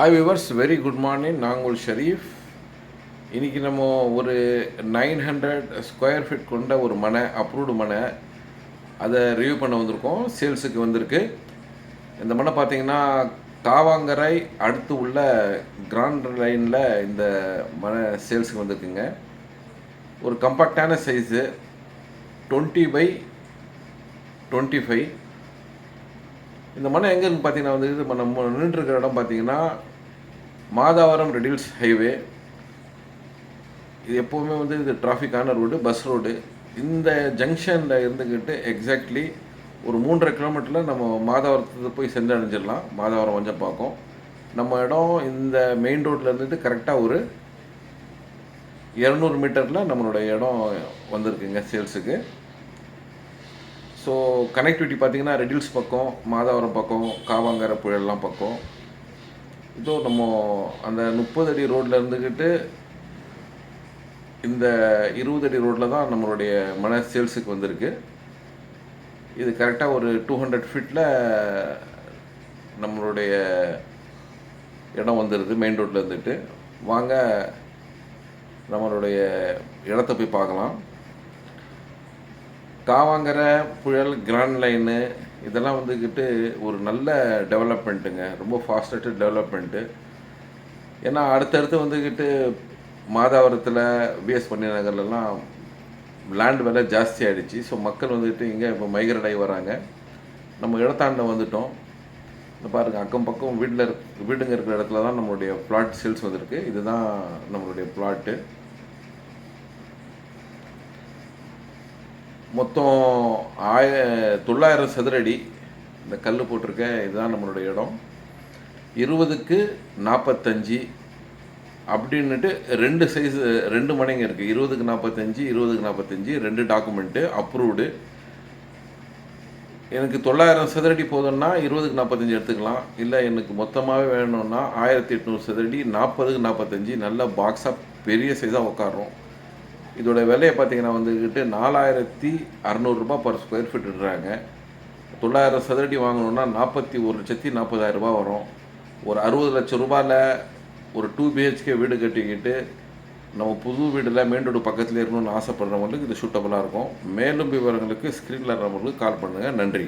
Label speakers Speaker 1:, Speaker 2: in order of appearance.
Speaker 1: Hi viewers very good morning நாங்கள் ஷரீஃப். இன்றைக்கி நம்ம ஒரு நைன் ஹண்ட்ரட் ஸ்கொயர் ஃபீட் கொண்ட ஒரு மனை அப்ரூவ்டு மனை அதை ரிவ்யூ பண்ண வந்திருக்கோம். சேல்ஸுக்கு வந்திருக்கு. இந்த மனை பார்த்தீங்கன்னா காவாங்கரை அடுத்து உள்ள கிராண்ட் லைனில் இந்த மனை சேல்ஸுக்கு வந்திருக்குங்க. ஒரு கம்பாக்டான size twenty by twenty five இந்த மனை எங்கேன்னு பார்த்தீங்கன்னா வந்து இது நம்ம நின்றுருக்கிற இடம் பார்த்தீங்கன்னா மாதாவரம் ரெடில்ஸ் ஹைவே. இது எப்போவுமே வந்து இது டிராஃபிக்கான ரோடு பஸ் ரோடு இந்த ஜங்ஷனில் இருந்துக்கிட்டு எக்ஸாக்ட்லி ஒரு மூன்றரை கிலோமீட்டரில் நம்ம மாதாவரத்துக்கு போய் சென்றடைஞ்சிடலாம். மாதாவரம் வஞ்சம் பார்க்கும் நம்ம இடம் இந்த மெயின் ரோட்டில் இருந்துட்டு கரெக்டாக ஒரு இரநூறு மீட்டரில் நம்மளுடைய இடம் வந்திருக்குங்க சேல்ஸுக்கு ஸோ கனெக்டிவிட்டி பார்த்தீங்கன்னா ரெடில்ஸ் பக்கம் மாதாவரம் பக்கம் காவாங்கர புழல்லாம் பக்கம். இதோ நம்ம அந்த முப்பது அடி ரோட்டில் இருந்துக்கிட்டு இந்த இருபது அடி ரோட்டில் தான் நம்மளுடைய மன சேல்ஸுக்கு வந்திருக்கு. இது கரெக்டாக ஒரு டூ ஹண்ட்ரட் ஃபீட்டில் நம்மளுடைய இடம் வந்துடுது மெயின் ரோட்டில் இருந்துட்டு. வாங்க நம்மளுடைய இடத்த போய் பார்க்கலாம். தாவாங்கிற புயல் கிராண்ட் லைனு இதெல்லாம் வந்துக்கிட்டு ஒரு நல்ல டெவலப்மெண்ட்டுங்க ரொம்ப ஃபாஸ்ட்டு டெவலப்மெண்ட்டு ஏன்னா அடுத்தடுத்து வந்துக்கிட்டு மாதாவரத்தில் விஎஸ் பண்ணி நகர்லலாம் லேண்ட் விலை ஜாஸ்தி ஆகிடுச்சு ஸோ மக்கள் வந்துட்டு இங்கே இப்போ மைக்ரேட் ஆகி வராங்க. நம்ம இடத்தாண்ட வந்துட்டோம். இந்த பாருங்க அக்கம் பக்கம் வீட்டில் இருக் வீடுங்க இருக்கிற இடத்துல தான் நம்மளுடைய பிளாட் சேல்ஸ் வந்திருக்கு. இதுதான் நம்மளுடைய பிளாட்டு மொத்தம் ஆய தொள்ளாயிரம் சதுரடி இந்த கல் போட்டிருக்க. இதுதான் நம்மளுடைய இடம். இருபதுக்கு நாற்பத்தஞ்சு அப்படின்னுட்டு ரெண்டு சைஸ் ரெண்டு மனைங்க இருக்குது இருபதுக்கு நாற்பத்தஞ்சு இருபதுக்கு நாற்பத்தஞ்சு ரெண்டு டாக்குமெண்ட்டு அப்ரூவ்டு எனக்கு தொள்ளாயிரம் சதுரடி போதும்னா இருபதுக்கு நாற்பத்தஞ்சு எடுத்துக்கலாம். இல்லை எனக்கு மொத்தமாகவே வேணும்னா ஆயிரத்தி எட்நூறு சதுரடி நாற்பதுக்கு நாற்பத்தஞ்சு நல்ல பாக்ஸாக பெரிய சைஸாக உட்காடுறோம் இதோட விலையை பார்த்தீங்கன்னா வந்துக்கிட்டு நாலாயிரத்தி அறநூறுரூபா பர் ஸ்கொயர் ஃபீட்டுன்றாங்க தொள்ளாயிரம் சதுரடி வாங்கணுன்னா நாற்பத்தி ஒரு லட்சத்தி நாற்பதாயிரம் வரும். ஒரு அறுபது லட்சம் ரூபாயில் ஒரு டூ பிஹெச்கே வீடு கட்டிக்கிட்டு நம்ம புது வீடில் மெயின் ரோடு பக்கத்தில் இருக்கணும்னு ஆசைப்படுறவங்களுக்கு இது சூட்டபுளாக இருக்கும். மேலும் விவரங்களுக்கு ஸ்க்ரீனில் இருக்கிறவங்களுக்கு கால் பண்ணுங்கள் நன்றி.